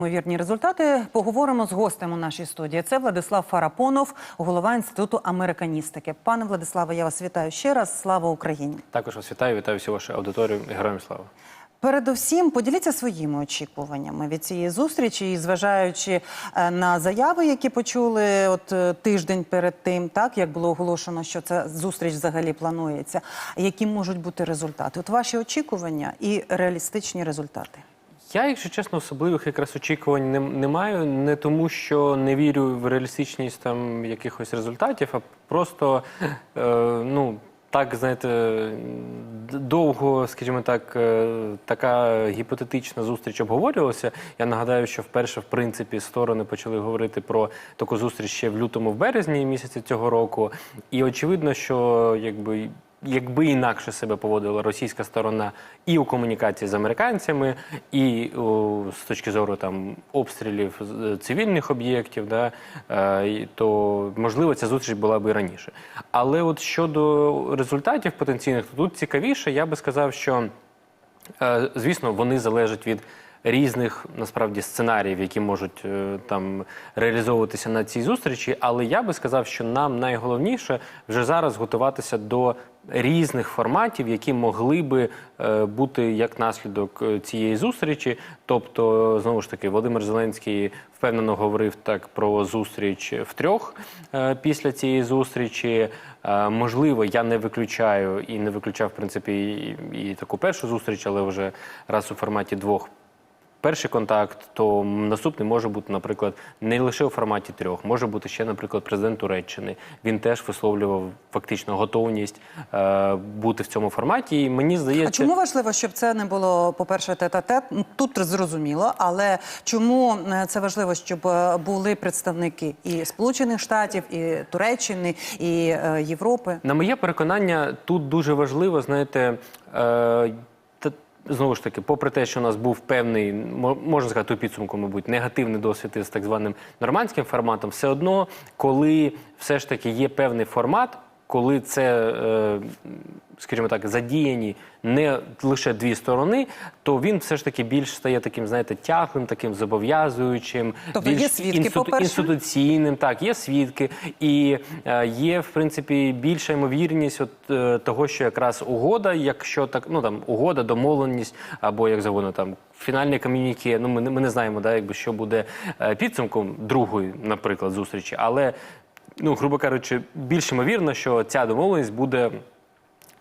Ймовірні результати поговоримо з гостем у нашій студії. Це Владислав Фарапонов, голова інституту американістики. Пане Владиславе, я вас вітаю ще раз. Слава Україні! Також вас вітаю, вітаю всю вашу аудиторію і героям слава. Передусім, поділіться своїми очікуваннями від цієї зустрічі, і зважаючи е, на заяви, які почули от е, тиждень перед тим, так як було оголошено, що ця зустріч взагалі планується. Які можуть бути результати? От ваші очікування і реалістичні результати. Я, якщо чесно, особливих якраз очікувань не, не маю, не тому, що не вірю в реалістичність там якихось результатів, а просто е, ну. Так, знаєте, довго, скажімо так, е, така гіпотетична зустріч обговорювалася. Я нагадаю, що вперше, в принципі, сторони почали говорити про таку зустріч ще в лютому, в березні місяці цього року. І очевидно, що якби. Якби інакше себе поводила російська сторона і у комунікації з американцями, і о, з точки зору там обстрілів е, цивільних об'єктів, да, е, то можливо ця зустріч була би і раніше. Але от щодо результатів потенційних, то тут цікавіше, я би сказав, що Е, Звісно, вони залежать від різних насправді сценаріїв, які можуть е, там реалізовуватися на цій зустрічі. Але я би сказав, що нам найголовніше вже зараз готуватися до різних форматів, які могли би е, бути як наслідок е, цієї зустрічі. Тобто, знову ж таки, Володимир Зеленський впевнено говорив так про зустріч втрьох е, після цієї зустрічі. Можливо, я не виключаю і не виключав в принципі і, і таку першу зустріч, але вже раз у форматі двох. Перший контакт, то наступний може бути, наприклад, не лише у форматі трьох, може бути ще, наприклад, президент Туреччини. Він теж висловлював фактично готовність е, бути в цьому форматі. І мені здається, А чому важливо, щоб це не було, по-перше, тет-а-тет? Ну, Тут зрозуміло, але чому е, це важливо, щоб е, були представники і Сполучених Штатів, і Туреччини, і е, Європи? На моє переконання, тут дуже важливо, знаєте, е, знову ж таки, попри те, що у нас був певний, мо- можна сказати, у підсумку, мабуть, негативний досвід із так званим нормандським форматом, все одно, коли все ж таки є певний формат, коли це, е, скажімо так, задіяні не лише дві сторони, то він все ж таки більш стає таким, знаєте, тяглим, таким зобов'язуючим, Тобто є більш свідки, по-перше? інституційним, так, є свідки, і е, є, в принципі, більша ймовірність от, е, того, що якраз угода, якщо так, ну там угода, домовленість, або як завгодно там. Фінальне ком'юніке, ну ми, не- ми не знаємо, да, якби що буде підсумком другої, наприклад, зустрічі, але ну, грубо кажучи, більш ймовірно, що ця домовленість буде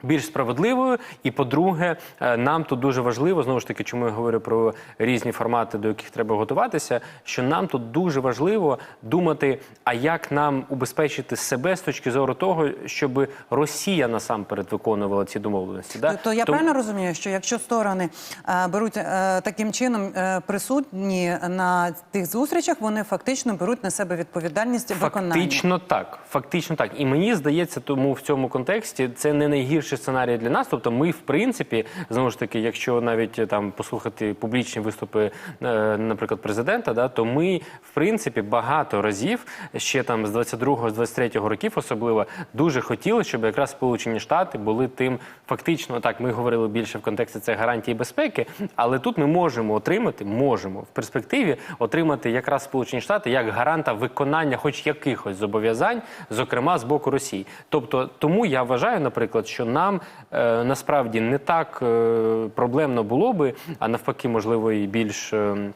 більш справедливою. І по-друге, е, нам тут дуже важливо, знову ж таки, чому я говорю про різні формати, до яких треба готуватися, що нам тут дуже важливо думати, а як нам убезпечити себе з точки зору того, щоб Росія насамперед виконувала ці домовленості. Да? То, то я Тому- правильно розумію, що якщо сторони е, беруть е, таким чином е, присутні на тих зустрічах, вони фактично беруть на себе відповідальність виконання. Фактично так. Фактично так. І мені здається, тому в цьому контексті це не найгірший сценарій для нас. Тобто, ми, в принципі, знову ж таки, якщо навіть е, там послухати публічні виступи, е, наприклад, президента, да, то ми, в принципі, багато разів ще там з 22-го, з 23-го років, особливо дуже хотіли, щоб якраз Сполучені Штати були тим фактично так. Ми говорили більше в контексті це гарантії безпеки, але тут ми можемо отримати, можемо в перспективі отримати якраз Сполучені Штати як гаранта виконання, хоч якихось зобов'язань, зокрема з боку Росії. Тобто, тому я вважаю, наприклад, що нам е, насправді не так е, проблемно було би, а навпаки, можливо, і більш. е,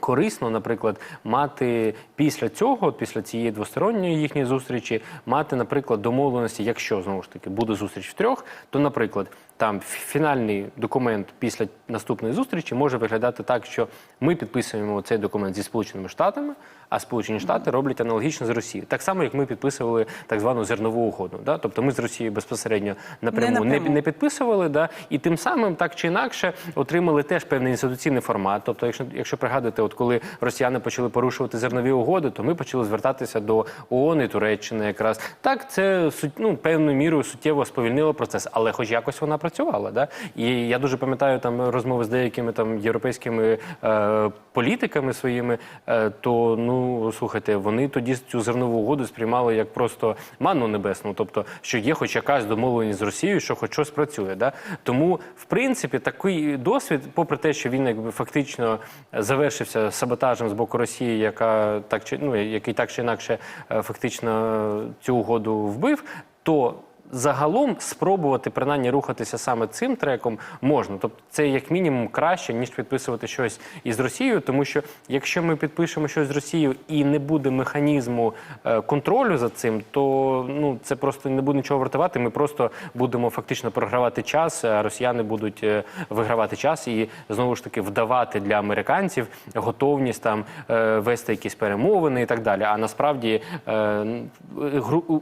Корисно, наприклад, мати після цього, після цієї двосторонньої їхньої зустрічі, мати, наприклад, домовленості, якщо знову ж таки буде зустріч трьох, то, наприклад, там фінальний документ після наступної зустрічі може виглядати так, що ми підписуємо цей документ зі Сполученими Штатами, а Сполучені Штати роблять аналогічно з Росією. Так само, як ми підписували так звану зернову угоду. Да? Тобто ми з Росією безпосередньо напряму не, напряму. не підписували, да? і тим самим так чи інакше отримали теж певний інституційний формат. Тобто, якщо, якщо пригадуєте, от коли росіяни почали порушувати зернові угоди, то ми почали звертатися до ООН і Туреччини якраз. Так, це ну, певною мірою суттєво сповільнило процес, але хоч якось вона працювала. Да? І я дуже пам'ятаю там розмови з деякими там європейськими е, політиками своїми, е, то ну слухайте, вони тоді цю зернову угоду сприймали як просто манну небесну, тобто, що є хоч якась домовленість з Росією, що хоч щось працює. Да? Тому, в принципі, такий досвід, попри те, що він якби фактично завершився саботажем з боку Росії, яка так чи ну який так чи інакше е, фактично цю угоду вбив, то загалом спробувати принаймні рухатися саме цим треком можна. Тобто це як мінімум краще, ніж підписувати щось із Росією, тому що якщо ми підпишемо щось з Росією і не буде механізму е, контролю за цим, то ну це просто не буде нічого вартувати. Ми просто будемо фактично програвати час, а росіяни будуть е, вигравати час і знову ж таки вдавати для американців готовність там е, вести якісь перемовини і так далі. А насправді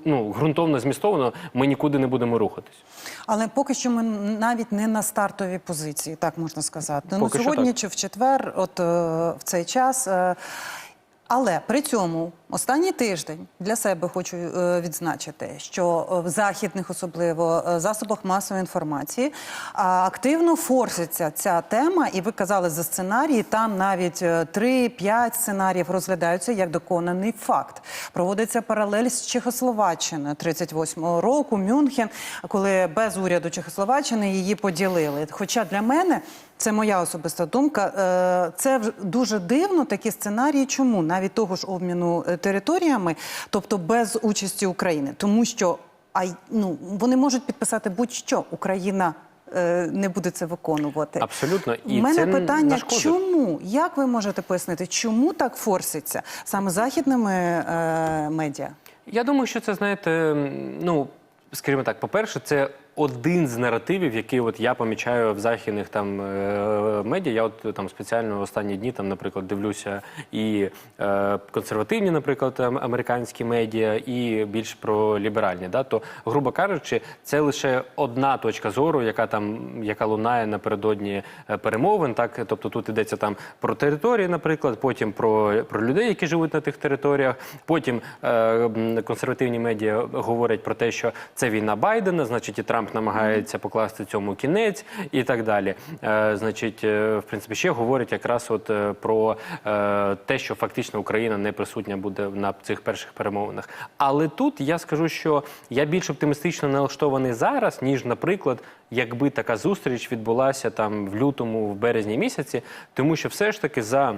ну, ґрунтовно змістовно ми нікуди не будемо рухатись. Але поки що ми навіть не на стартовій позиції, так можна сказати. ну, Поки сьогодні так. чи в четвер, от е, в цей час. е, але при цьому останній тиждень для себе хочу е, відзначити, що е, в західних, особливо е, засобах масової інформації, активно форситься ця тема, і ви казали за сценарії. Там навіть е, 3-5 сценаріїв розглядаються як доконаний факт. Проводиться паралель з Чехословаччиною 38-го року, Мюнхен, коли без уряду Чехословаччини її поділили. Хоча для мене це моя особиста думка. Це дуже дивно такі сценарії. Чому навіть того ж обміну територіями, тобто без участі України, тому що а ну вони можуть підписати будь-що Україна. е, Не буде це виконувати. Абсолютно. І У мене це питання: нашкодить. чому? Як ви можете пояснити, чому так форситься саме західними е, медіа? Я думаю, що це знаєте, ну скажімо так, по-перше, це один з наративів, який от я помічаю в західних там е, медіа. Я от там спеціально останні дні там, наприклад, дивлюся і е, консервативні, наприклад, американські медіа, і більш про ліберальні. Да? То, грубо кажучи, це лише одна точка зору, яка там яка лунає напередодні е, перемовин. Так, тобто тут йдеться там про території, наприклад, потім про, про людей, які живуть на тих територіях. Потім е, консервативні медіа говорять про те, що це війна Байдена, значить, і Трамп намагається покласти цьому кінець і так далі. Е, значить, е, в принципі, ще говорять якраз от е, про те, що фактично Україна не присутня буде на цих перших перемовинах. Але тут я скажу, що я більш оптимістично налаштований зараз, ніж, наприклад, якби така зустріч відбулася там в лютому, в березні місяці, тому що все ж таки за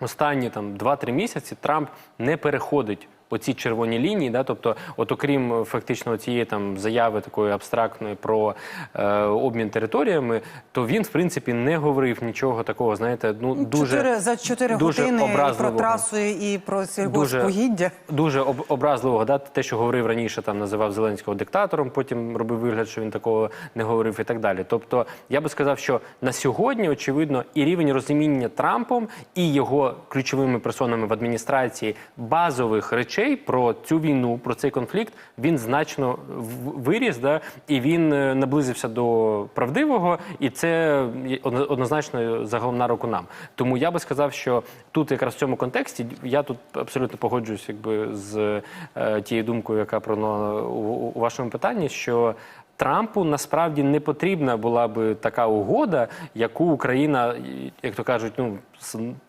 останні там 2-3 місяці Трамп не переходить. Оці червоні лінії, да, тобто, от окрім е, фактично цієї там заяви такої абстрактної про е, обмін територіями, то він в принципі не говорив нічого такого, знаєте, ну дуже Чотири за чотири дуже години і про трасу, і про сільгоспогіддя. дуже об, образливого, да, те, що говорив раніше, там називав Зеленського диктатором, потім робив вигляд, що він такого не говорив і так далі. Тобто, я би сказав, що на сьогодні, очевидно, і рівень розуміння Трампом і його ключовими персонами в адміністрації базових речей про цю війну, про цей конфлікт, він значно виріс, да, і він е, наблизився до правдивого, і це однозначно загалом на руку нам. Тому я би сказав, що тут якраз в цьому контексті я тут абсолютно погоджуюсь, якби з е, тією думкою, яка про у, у вашому питанні, що. Трампу насправді не потрібна була би така угода, яку Україна, як то кажуть, ну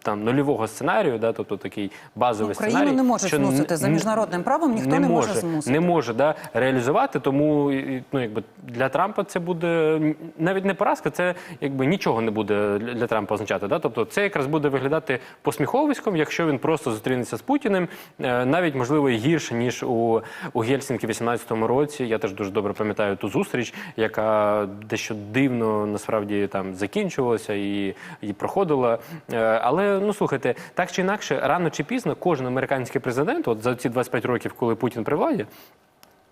там нульового сценарію, да, тобто такий базовий Україну сценарій. не можуть що змусити. За міжнародним правом ніхто не може змусити. Не може да, реалізувати, тому ну, якби, для Трампа це буде навіть не поразка, це якби нічого не буде для Трампа означати. Да? Тобто це якраз буде виглядати посміховиськом, якщо він просто зустрінеться з Путіним, е, навіть можливо і гірше, ніж у, у Гельсінкі в 18-му році. Я теж дуже добре пам'ятаю ту зустріч, яка дещо дивно насправді там закінчувалася і, і проходила. Е, Але ну слухайте, так чи інакше, рано чи пізно кожен американський президент, от за ці 25 років, коли Путін при владі.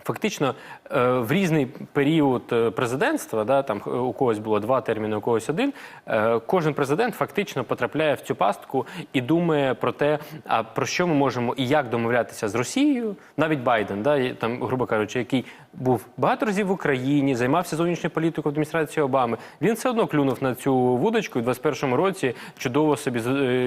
Фактично е, в різний період е, президентства, да, там е, у когось було два терміни, у когось один. Кожен президент фактично потрапляє в цю пастку і думає про те, а про що ми можемо і як домовлятися з Росією. Навіть Байден, да, там, грубо кажучи, який був багато разів в Україні, займався зовнішньою політикою в адміністрації Обами. Він все одно клюнув на цю вудочку і в 21-му році чудово собі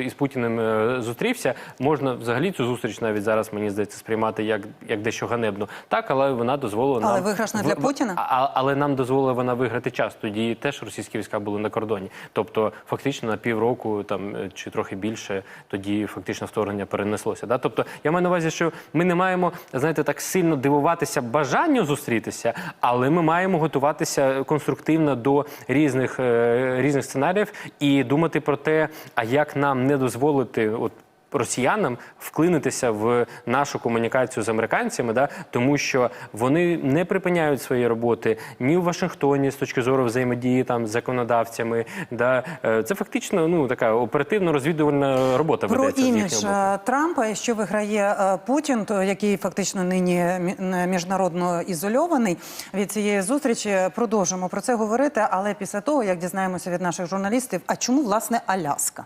із Путіним зустрівся. Можна взагалі цю зустріч навіть зараз мені здається сприймати як, як дещо ганебно. Так, але але вона дозволила Але нам виграшна для Путіна? А, але нам дозволила вона виграти час. Тоді теж російські війська були на кордоні. Тобто, фактично на півроку там е, чи трохи більше, тоді фактично вторгнення перенеслося. Да? Тобто, я маю на увазі, що ми не маємо знаєте, так сильно дивуватися бажанню зустрітися, але ми маємо готуватися конструктивно до різних, е, різних сценаріїв і думати про те, а як нам не дозволити от. Росіянам вклинитися в нашу комунікацію з американцями, да тому що вони не припиняють свої роботи ні в Вашингтоні з точки зору взаємодії там з законодавцями. Да Е, це фактично ну така оперативно-розвідувальна робота Про ведеться імідж боку. е, Трампа, що виграє е, Путін, то який фактично нині мі- міжнародно ізольований від цієї зустрічі. Продовжимо про це говорити, але після того як дізнаємося від наших журналістів, а чому власне Аляска?